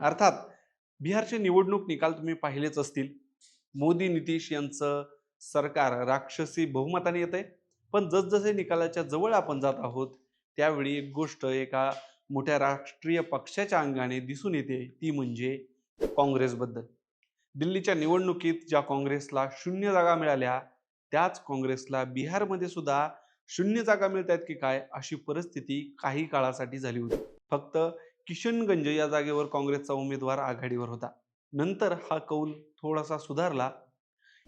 अर्थात बिहारचे निवडणूक निकाल तुम्ही पाहिलेच असतील. मोदी नितीश यांचं सरकार राक्षसी बहुमताने येत आहे पण जसजसे निकालाच्या जवळ आपण जात आहोत त्यावेळी एक गोष्ट एका मोठ्या राष्ट्रीय पक्षाच्या अंगाने दिसून येते ती म्हणजे काँग्रेसबद्दल. दिल्लीच्या निवडणुकीत ज्या काँग्रेसला शून्य जागा मिळाल्या त्याच काँग्रेसला बिहारमध्ये सुद्धा शून्य जागा मिळत आहेत की काय अशी परिस्थिती काही काळासाठी झाली होती. फक्त किशनगंज या जागेवर काँग्रेसचा उमेदवार आघाडीवर होता. नंतर हा कौल थोडासा सुधारला.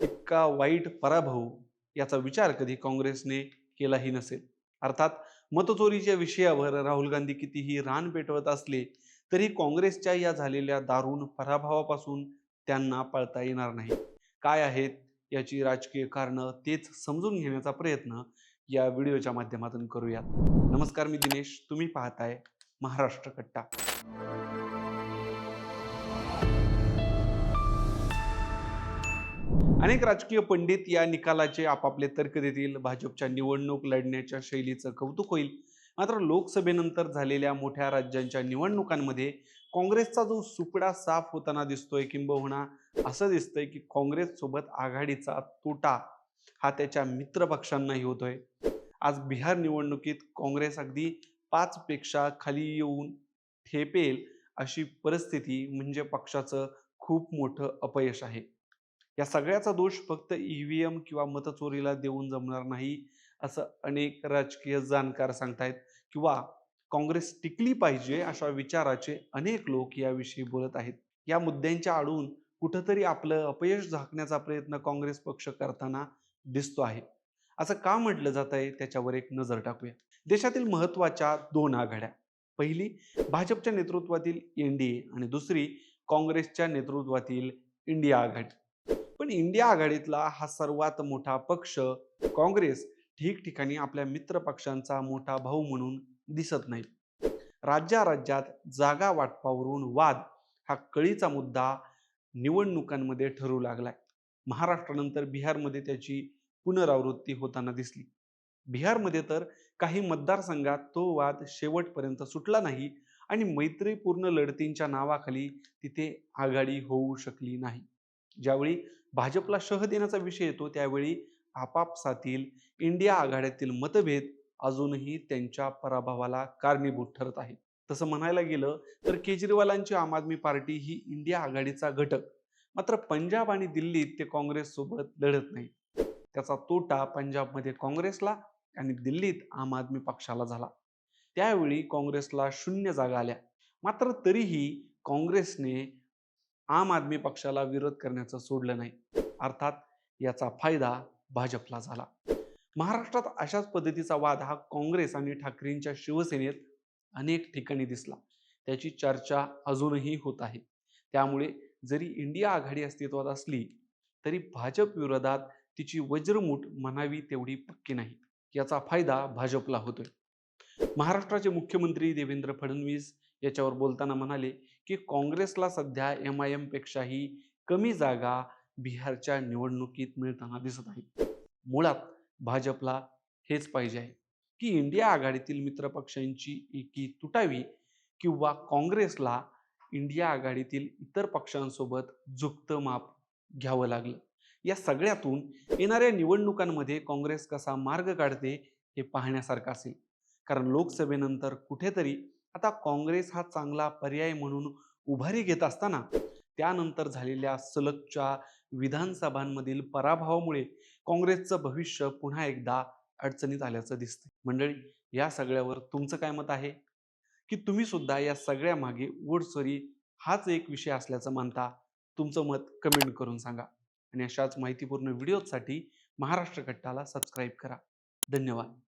इतका वाईट पराभव याचा विचार कधी काँग्रेसने केलाही नसेल. अर्थात मतचोरीच्या विषयावर राहुल गांधी कितीही रान पेटवत असले तरी काँग्रेसच्या या झालेल्या दारुण पराभवापासून त्यांना पळता येणार नाही. काय आहेत याची राजकीय कारणं तेच समजून घेण्याचा प्रयत्न या व्हिडिओच्या माध्यमातून करूयात. नमस्कार मी दिनेश तुम्ही पाहताय महाराष्ट्र कट्टा. अनेक राजकीय पंडित या निकालाचे आपापले तर्क देतील. भाजपच्या निवडणूक लढण्याच्या शैलीचं कौतुक होईल. मात्र लोकसभेनंतर झालेल्या मोठ्या राज्यांच्या निवडणुकांमध्ये काँग्रेसचा जो सुपडा साफ होताना दिसतोय किंबहुना असं दिसतंय की काँग्रेससोबत आघाडीचा तोटा हा त्याच्या मित्र पक्षांनाही होतोय. आज बिहार निवडणुकीत काँग्रेस अगदी पाच पेक्षा खाली येऊन ठेपेल अशी परिस्थिती म्हणजे पक्षाचं खूप मोठं अपयश आहे. या सगळ्याचा दोष फक्त ईव्हीएम किंवा मतचोरीला देऊन जमणार नाही असं अनेक राजकीय जाणकार सांगतायत किंवा काँग्रेस टिकली पाहिजे अशा विचाराचे अनेक लोक याविषयी बोलत आहेत. या मुद्द्यांच्या आडून कुठंतरी आपलं अपयश झाकण्याचा प्रयत्न काँग्रेस पक्ष करताना दिसतो आहे. असं का म्हटलं जात आहे त्याच्यावर एक नजर टाकूया. देशातील महत्त्वाच्या दोन आघाड्या. पहिली भाजपच्या नेतृत्वातील एन डी ए आणि दुसरी काँग्रेसच्या नेतृत्वातील इंडिया आघाडी. पण इंडिया आघाडीतला हा सर्वात मोठा पक्ष काँग्रेस ठिकठिकाणी आपल्या मित्र पक्षांचा मोठा भाऊ म्हणून दिसत नाही. राज्या राज्यात जागा वाटपावरून वाद हा कळीचा मुद्दा निवडणुकांमध्ये ठरू लागलाय. महाराष्ट्रानंतर बिहारमध्ये त्याची पुनरावृत्ती होताना दिसली. बिहारमध्ये तर काही मतदारसंघात तो वाद शेवटपर्यंत सुटला नाही आणि मैत्रीपूर्ण लढतींच्या नावाखाली तिथे आघाडी होऊ शकली नाही. ज्यावेळी भाजपला शह देण्याचा विषय येतो त्यावेळी आपापसातील इंडिया आघाड्यातील मतभेद अजूनही त्यांच्या पराभवाला कारणीभूत ठरत आहेत तसं म्हणायला गेलं तर केजरीवालांची आम आदमी पार्टी ही इंडिया आघाडीचा घटक. मात्र पंजाब आणि दिल्लीत ते काँग्रेस सोबत लढत नाही. त्याचा तोटा पंजाबमध्ये काँग्रेसला आणि दिल्लीत आम आदमी पक्षाला झाला. त्यावेळी काँग्रेसला शून्य जागा आल्या. मात्र तरीही काँग्रेसने आम आदमी पक्षाला विरोध करण्याचं सोडलं नाही. अर्थात याचा फायदा भाजपला झाला. महाराष्ट्रात अशाच पद्धतीचा वाद हा काँग्रेस आणि ठाकरेंच्या शिवसेनेत अनेक ठिकाणी दिसला. त्याची चर्चा अजूनही होत आहे. त्यामुळे जरी इंडिया आघाडी अस्तित्वात असली तरी भाजप विरोधात तिची वज्रमूठ म्हणावी तेवढी पक्की नाही. याचा फायदा भाजपला होतोय. महाराष्ट्राचे मुख्यमंत्री देवेंद्र फडणवीस याच्यावर बोलताना म्हणाले की काँग्रेसला सध्या एम आय एमपेक्षाही कमी जागा बिहारच्या निवडणुकीत मिळताना दिसत आहेत मुळात भाजपला हेच पाहिजे आहे की इंडिया आघाडीतील मित्रपक्षांची एकी तुटावी किंवा काँग्रेसला इंडिया आघाडीतील इतर पक्षांसोबत झुकतं माप घ्यावं लागलं. या सगळ्यातून येणाऱ्या निवडणुकांमध्ये काँग्रेस कसा मार्ग काढते हे पाहण्यासारखं असेल. कारण लोकसभेनंतर कुठेतरी आता काँग्रेस हा चांगला पर्याय म्हणून उभारी घेत असताना त्यानंतर झालेल्या सलगच्या विधानसभांमधील पराभवामुळे काँग्रेसचं भविष्य पुन्हा एकदा अडचणीत आल्याचं दिसतं मंडळी या सगळ्यावर तुमचं काय मत आहे? की तुम्ही सुद्धा या सगळ्या मागे ओढसोरी हाच एक विषय असल्याचं मानता? तुमचं मत कमेंट करून सांगा. आणि अशाच माहितीपूर्ण व्हिडिओसाठी महाराष्ट्र कट्टाला सबस्क्राईब करा. धन्यवाद.